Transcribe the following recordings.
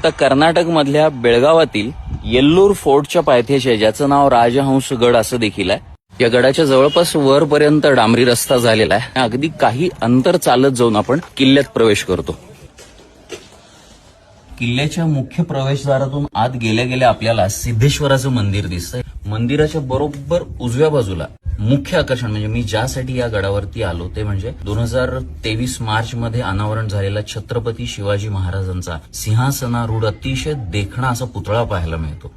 आता कर्नाटक मधल्या बेळगावातील येल्लूर फोर्टच्या पायथ्याशी आहे ज्याचं नाव राजहंस गड असं देखील आहे. या गडाच्या जवळपास वरपर्यंत डांबरी रस्ता झालेला आहे. अगदी काही अंतर चालत जाऊन आपण किल्ल्यात प्रवेश करतो. किल्ल्याच्या मुख्य प्रवेशद्वारातून आत गेल्या गेल्या आपल्याला सिद्धेश्वराचं मंदिर दिसतंय. मंदिराच्या बरोबर उजव्या बाजूला मुख्य आकर्षण म्हणजे मी ज्यासाठी या गडावरती आलो ते म्हणजे दोन हजार तेवीस मार्च मध्ये अनावरण झालेला छत्रपती शिवाजी महाराजांचा सिंहासनारूढ अतिशय देखणा असा पुतळा पाहायला मिळतो.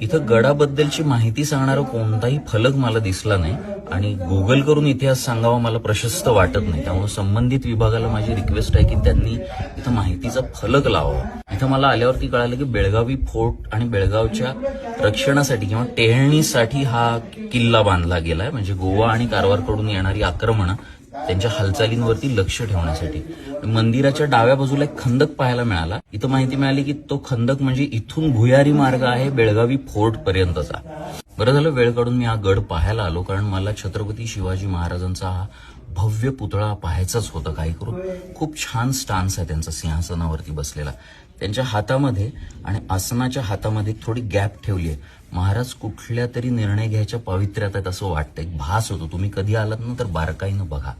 इथं गडाबद्दलची माहिती सांगणारा कोणताही फलक मला दिसला नाही आणि गुगल करून इतिहास सांगावा मला प्रशस्त वाटत नाही. त्यामुळे संबंधित विभागाला माझी रिक्वेस्ट आहे की त्यांनी इथं माहितीचा फलक लावावा. इथं मला आल्यावरती कळालं की बेळगावी फोर्ट आणि बेळगावच्या रक्षणासाठी किंवा टेहळणीसाठी हा किल्ला बांधला गेलाय. म्हणजे गोवा आणि कारवारकडून येणारी आक्रमणं त्यांच्या हालचालींवरती लक्ष ठेवण्यासाठी. मंदिराच्या डाव्या बाजूला एक खंदक पाहायला मिळाला. इथं माहिती मिळाली की तो खंदक म्हणजे इथून भुयारी मार्ग आहे बेळगावी फोर्ट पर्यंतचा. बरं झालं वेळ काढून मी हा गड पाहायला आलो कारण मला छत्रपती शिवाजी महाराजांचा हा भव्य पुतळा पाहायचाच होता काही करून. खूप छान स्टान्स आहे त्यांचा सिंहासनावरती बसलेला. त्यांच्या हातामध्ये आणि आसनाच्या हातामध्ये थोडी गॅप ठेवली आहे. महाराज कुठल्या तरी निर्णय घ्यायच्या पावित्र्यात आहेत असं वाटतं एक भास होतो. तुम्ही कधी आलात ना तर बारकाईनं बघा.